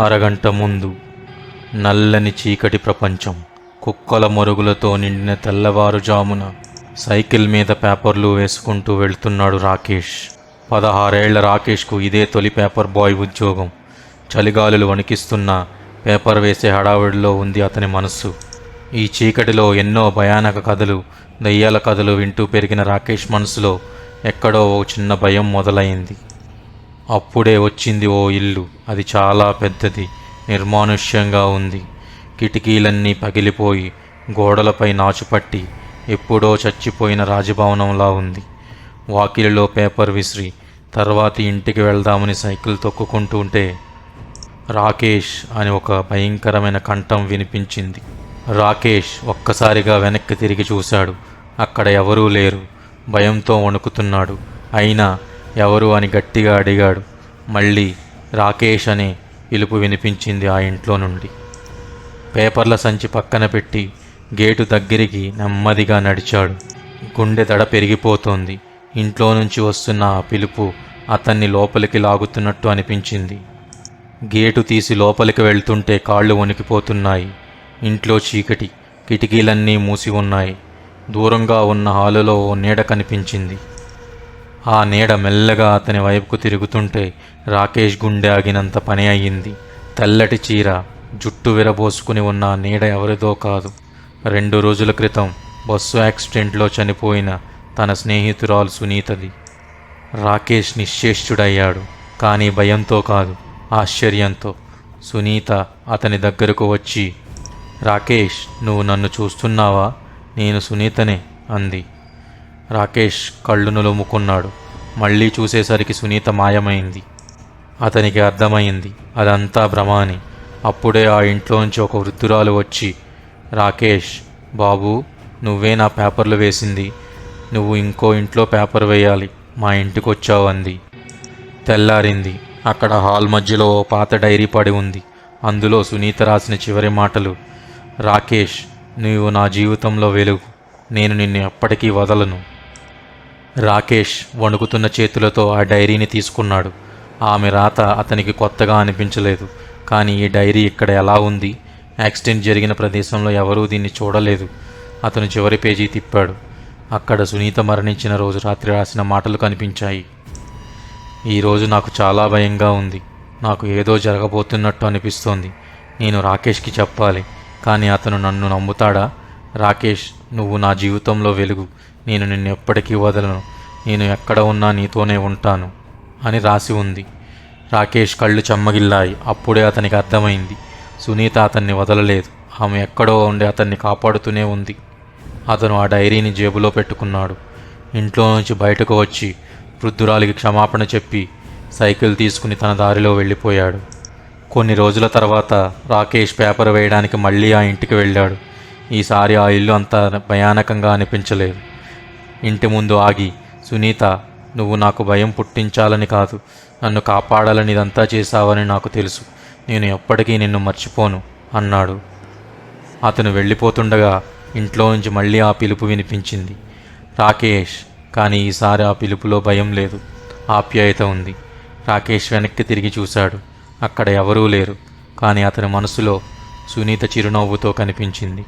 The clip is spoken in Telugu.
అరగంట ముందు నల్లని చీకటి ప్రపంచం కుక్కల మరుగులతో నిండిన తెల్లవారుజామున సైకిల్ మీద పేపర్లు వేసుకుంటూ వెళ్తున్నాడు రాకేష్. పదహారేళ్ళ రాకేష్కు ఇదే తొలి పేపర్ బాయ్ ఉద్యోగం. చలిగాలులు వణికిస్తున్న పేపర్ వేసే హడావిడిలో ఉంది అతని మనస్సు. ఈ చీకటిలో ఎన్నో భయానక కథలు దయ్యాల కథలు వింటూ పెరిగిన రాకేష్ మనసులో ఎక్కడో ఓ చిన్న భయం మొదలైంది. అప్పుడే వచ్చింది ఓ ఇల్లు. అది చాలా పెద్దది నిర్మానుష్యంగా ఉంది. కిటికీలన్నీ పగిలిపోయి గోడలపై నాచుపట్టి ఎప్పుడో చచ్చిపోయిన రాజభవనంలా ఉంది. వాకిలిలో పేపర్ విసిరి తర్వాతి ఇంటికి వెళ్దామని సైకిల్ తొక్కుకుంటూ ఉంటే రాకేష్ అని ఒక భయంకరమైన కంఠం వినిపించింది. రాకేష్ ఒక్కసారిగా వెనక్కి తిరిగి చూశాడు. అక్కడ ఎవరూ లేరు. భయంతో వణుకుతున్నాడు. అయినా ఎవరు అని గట్టిగా అడిగాడు. మళ్ళీ రాకేష్ అనే పిలుపు వినిపించింది ఆ ఇంట్లో నుండి. పేపర్ల సంచి పక్కన పెట్టి గేటు దగ్గరికి నెమ్మదిగా నడిచాడు. గుండె దడ పెరిగిపోతోంది. ఇంట్లో నుంచి వస్తున్న ఆ పిలుపు అతన్ని లోపలికి లాగుతున్నట్టు అనిపించింది. గేటు తీసి లోపలికి వెళ్తుంటే కాళ్ళు వణికిపోతున్నాయి. ఇంట్లో చీకటి కిటికీలన్నీ మూసి ఉన్నాయి. దూరంగా ఉన్న హాలులో ఓ నీడ కనిపించింది. ఆ నీడ మెల్లగా అతని వైపుకు తిరుగుతుంటే రాకేష్ గుండె ఆగినంత పని అయ్యింది. తెల్లటి చీర జుట్టు విరబోసుకుని ఉన్న నీడ ఎవరిదో కాదు. రెండు రోజుల క్రితం బస్సు యాక్సిడెంట్లో చనిపోయిన తన స్నేహితురాలు సునీతది. రాకేష్ నిశ్చేష్టుడయ్యాడు కానీ భయంతో కాదు ఆశ్చర్యంతో. సునీత అతని దగ్గరకు వచ్చి రాకేష్ నువ్వు నన్ను చూస్తున్నావా? నేను సునీతనే అంది. రాకేష్ కళ్ళు నులుముకున్నాడు. మళ్ళీ చూసేసరికి సునీత మాయమైంది. అతనికి అర్థమైంది అదంతా భ్రమ అని అప్పుడే ఆ ఇంట్లోంచి ఒక వృద్ధురాలు వచ్చి రాకేష్ బాబు నువ్వే నా పేపర్లు వేసింది. నువ్వు ఇంకో ఇంట్లో పేపర్ వేయాలి. మా ఇంటికి వచ్చావు అంది. తెల్లారింది. అక్కడ హాల్ మధ్యలో ఓ పాత డైరీ పడి ఉంది. అందులో సునీత రాసిన చివరి మాటలు రాకేష్ నీవు నా జీవితంలో వెలుగు. నేను నిన్ను ఎప్పటికీ వదలను. రాకేష్ వణుకుతున్న చేతులతో ఆ డైరీని తీసుకున్నాడు. ఆమె రాత అతనికి కొత్తగా అనిపించలేదు. కానీ ఈ డైరీ ఇక్కడ ఎలా ఉంది? యాక్సిడెంట్ జరిగిన ప్రదేశంలో ఎవరూ దీన్ని చూడలేదు. అతను చివరి పేజీ తిప్పాడు. అక్కడ సునీత మరణించిన రోజు రాత్రి రాసిన మాటలు కనిపించాయి. ఈరోజు నాకు చాలా భయంగా ఉంది. నాకు ఏదో జరగబోతున్నట్టు అనిపిస్తోంది. నేను రాకేష్కి చెప్పాలి. కానీ అతను నన్ను నమ్ముతాడా? రాకేష్ నువ్వు నా జీవితంలో వెలుగు. నేను నిన్ను ఎప్పటికీ వదలను. నేను ఎక్కడ ఉన్నా నీతోనే ఉంటాను అని రాసి ఉంది. రాకేష్ కళ్ళు చెమ్మగిల్లాయి. అప్పుడే అతనికి అర్థమైంది. సునీత అతన్ని వదలలేదు. ఆమె ఎక్కడో ఉండి అతన్ని కాపాడుతూనే ఉంది. అతను ఆ డైరీని జేబులో పెట్టుకున్నాడు. ఇంట్లో నుంచి బయటకు వచ్చి వృద్ధురాలికి క్షమాపణ చెప్పి సైకిల్ తీసుకుని తన దారిలో వెళ్ళిపోయాడు. కొన్ని రోజుల తర్వాత రాకేష్ పేపర్ వేయడానికి మళ్ళీ ఆ ఇంటికి వెళ్ళాడు. ఈసారి ఆ ఇల్లు అంత భయానకంగా అనిపించలేదు. ఇంటి ముందు ఆగి సునీత నువ్వు నాకు భయం పుట్టించాలని కాదు. నన్ను కాపాడాలని ఇదంతా చేశావని నాకు తెలుసు. నేను ఎప్పటికీ నిన్ను మర్చిపోను అన్నాడు. అతను వెళ్ళిపోతుండగా ఇంట్లో నుంచి మళ్ళీ ఆ పిలుపు వినిపించింది. రాకేష్ కానీ ఈసారి ఆ పిలుపులో భయం లేదు. ఆప్యాయత ఉంది. రాకేష్ వెనక్కి తిరిగి చూశాడు. అక్కడ ఎవరూ లేరు. కానీ అతని మనసులో సునీత చిరునవ్వుతో కనిపించింది.